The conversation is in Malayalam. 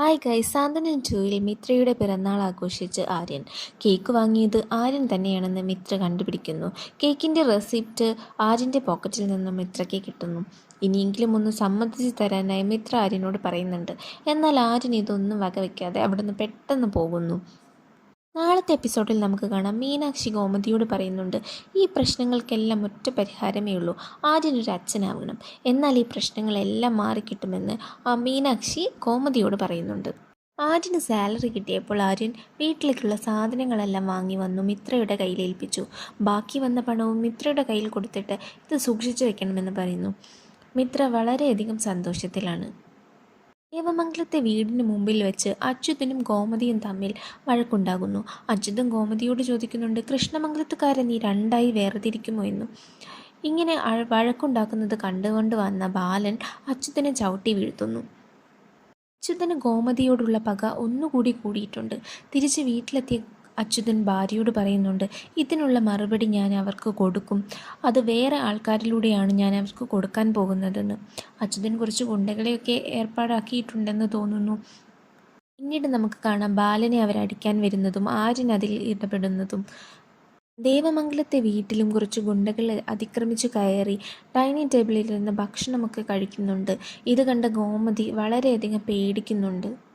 ഹായ് ഗൈ സാന്തനൻ ടൂവിൽ മിത്രയുടെ പിറന്നാൾ ആഘോഷിച്ച് ആര്യൻ. കേക്ക് വാങ്ങിയത് ആര്യൻ തന്നെയാണെന്ന് മിത്ര കണ്ടുപിടിക്കുന്നു. കേക്കിന്റെ റെസിപ്റ്റ് ആര്യന്റെ പോക്കറ്റിൽ നിന്നും മിത്രയ്ക്ക് കിട്ടുന്നു. ഇനിയെങ്കിലും ഒന്ന് സമ്മതിച്ച് തരാനായി മിത്ര ആര്യനോട് പറയുന്നുണ്ട്. എന്നാൽ ആര്യൻ ഇതൊന്നും വകവയ്ക്കാതെ അവിടുന്ന് പെട്ടെന്ന് പോകുന്നു. നാളത്തെ എപ്പിസോഡിൽ നമുക്ക് കാണാം മീനാക്ഷി ഗോമതിയോട് പറയുന്നുണ്ട് ഈ പ്രശ്നങ്ങൾക്കെല്ലാം ഒറ്റ പരിഹാരമേ ഉള്ളൂ. ആദ്യം ഒരു അച്ഛനാവണം. എന്നാൽ ഈ പ്രശ്നങ്ങളെല്ലാം മാറിക്കിട്ടുമെന്ന് ആ മീനാക്ഷി ഗോമതിയോട് പറയുന്നുണ്ട്. ആര്യന് സാലറി കിട്ടിയപ്പോൾ ആര്യൻ വീട്ടിലേക്കുള്ള സാധനങ്ങളെല്ലാം വാങ്ങി വന്നു മിത്രയുടെ കയ്യിൽ ഏൽപ്പിച്ചു. ബാക്കി വന്ന പണവും മിത്രയുടെ കയ്യിൽ കൊടുത്തിട്ട് ഇത് സൂക്ഷിച്ചു വെക്കണമെന്ന് പറയുന്നു. മിത്ര വളരെയധികം സന്തോഷത്തിലാണ്. ദേവമംഗലത്തെ വീടിന് മുമ്പിൽ വെച്ച് അച്യുതനും ഗോമതിയും തമ്മിൽ വഴക്കുണ്ടാകുന്നു. അച്യുതൻ ഗോമതിയോട് ചോദിക്കുന്നുണ്ട് കൃഷ്ണമംഗലത്തുകാരെ നീ രണ്ടായി വേർതിരിക്കുമോ എന്നും? ഇങ്ങനെ വഴക്കുണ്ടാക്കുന്നത് കണ്ടുകൊണ്ട് വന്ന ബാലൻ അച്യുതനെ ചവിട്ടി വീഴ്ത്തുന്നു. അച്യുതന് ഗോമതിയോടുള്ള പക ഒന്നുകൂടി കൂടിയിട്ടുണ്ട്. തിരിച്ച് വീട്ടിലെത്തിയ അച്യുതൻ ഭാര്യയോട് പറയുന്നുണ്ട് ഇതിനുള്ള മറുപടി ഞാൻ അവർക്ക് കൊടുക്കും. അത് വേറെ ആൾക്കാരിലൂടെയാണ് ഞാൻ അവർക്ക് കൊടുക്കാൻ പോകുന്നതെന്ന്. അച്യുതൻ കുറച്ച് ഗുണ്ടകളെയൊക്കെ ഏർപ്പാടാക്കിയിട്ടുണ്ടെന്ന് തോന്നുന്നു. പിന്നീട് നമുക്ക് കാണാം ബാലനെ അവരടിക്കാൻ വരുന്നതും ആര്യൻ അതിൽ ഇടപെടുന്നതും. ദേവമംഗലത്തെ വീട്ടിലും കുറച്ച് ഗുണ്ടകൾ അതിക്രമിച്ചു കയറി ഡൈനിങ് ടേബിളിൽ ഇരുന്ന് ഭക്ഷണമൊക്കെ കഴിക്കുന്നുണ്ട്. ഇത് കണ്ട ഗോമതി വളരെയധികം പേടിക്കുന്നുണ്ട്.